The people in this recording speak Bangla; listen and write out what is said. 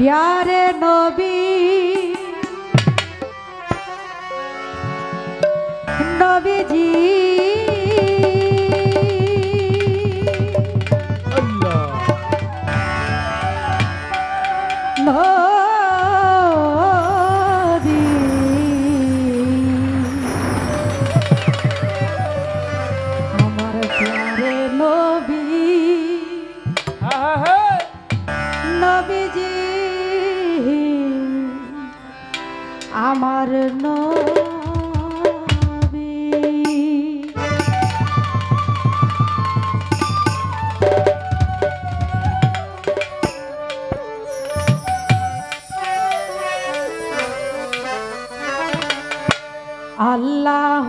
প্যারে নবী নবীজি। আল্লাহ